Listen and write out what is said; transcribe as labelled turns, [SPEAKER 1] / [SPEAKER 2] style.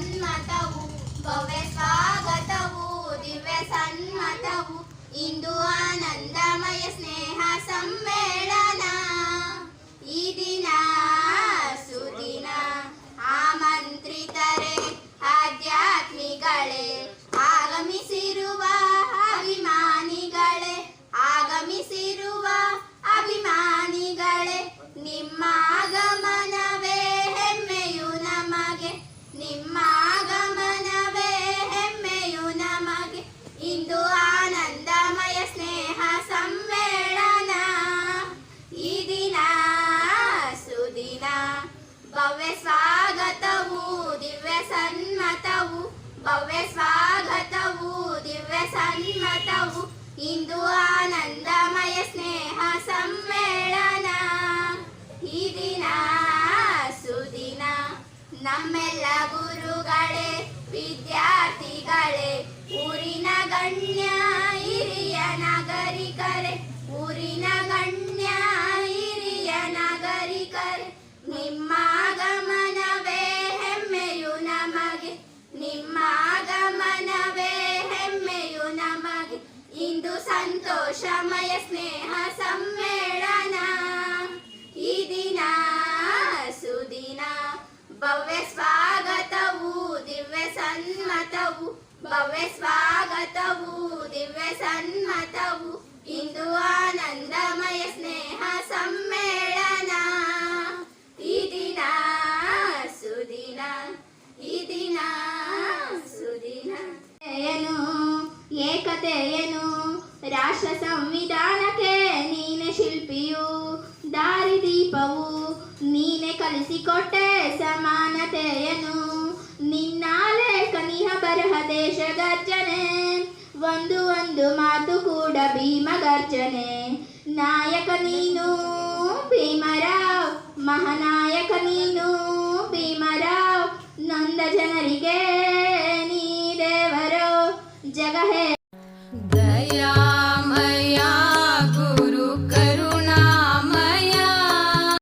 [SPEAKER 1] ಸನ್ಮತವು ಭವ್ಯ ಸ್ವಾಗತವು ದಿವ್ಯ ಸನ್ಮತವು ಇಂದು ಆನಂದಮಯ ಸ್ನೇಹ ಭವ್ಯ ಸ್ವಾಗತವು, ದಿವ್ಯ ಸನ್ಮತವು, ಭವ್ಯ ಸ್ವಾಗತವು, ದಿವ್ಯ ಸನ್ಮತವು, ಇಂದು ಆನಂದಮಯ ಸ್ನೇಹ ಸಮ್ಮೇಳನ. ಈ ದಿನ ಸುದಿನ, ನಮ್ಮೆಲ್ಲ ಗುರುಗಳೇ, ವಿದ್ಯಾರ್ಥಿಗಳೇ, ಊರಿನ ಗಣ್ಯ, ಹಿರಿಯ ನಾಗರಿಕರೇ, ಊರಿನ ನಿಮ್ಮ ಆಗಮನವೇ ಹೆಮ್ಮೆಯು ನಮಗೆ. ಇಂದು ಸಂತೋಷಮಯ ಸ್ನೇಹ ಸಮ್ಮೇಳನ. ಈ ದಿನ ಸುದಿನ, ಭವ್ಯ ಸ್ವಾಗತವು, ದಿವ್ಯ ಸನ್ಮತವು, ಭವ್ಯ ಸ್ವಾಗತವು, ದಿವ್ಯ ಸನ್ಮತವು. ಇಂದು ಆನಂದಮಯ ಸ್ನೇಹ ಸಮ್ಮೇಳನ. ಈ ದಿನ ಸುದಿನ, ಈ ದಿನ ಸುದಿನ ಏನು ಏಕತೆಯನು ರಾಷ್ಟ್ರ ಸಂವಿಧಾನಕ್ಕೆ ನೀನೆ ಶಿಲ್ಪಿಯು ದಾರಿದೀಪವು ನೀನೆ ಕಲಿಸಿಕೊಟ್ಟೆ ಸಮಾನತೆಯನು. ನಿನ್ನ ಲೇಖನಿಯ ಬರಹ ದೇಶ ಗರ್ಜನೆ ಒಂದು ಒಂದು ಮಾತು ಕೂಡ ಭೀಮ ಗರ್ಜನೆ ನಾಯಕ ನೀನು ಭೀಮರಾವ್, ಮಹಾನಾಯಕ ನೀನು ಭೀಮರಾವ್, ನೊಂದ ಜನರಿಗೆ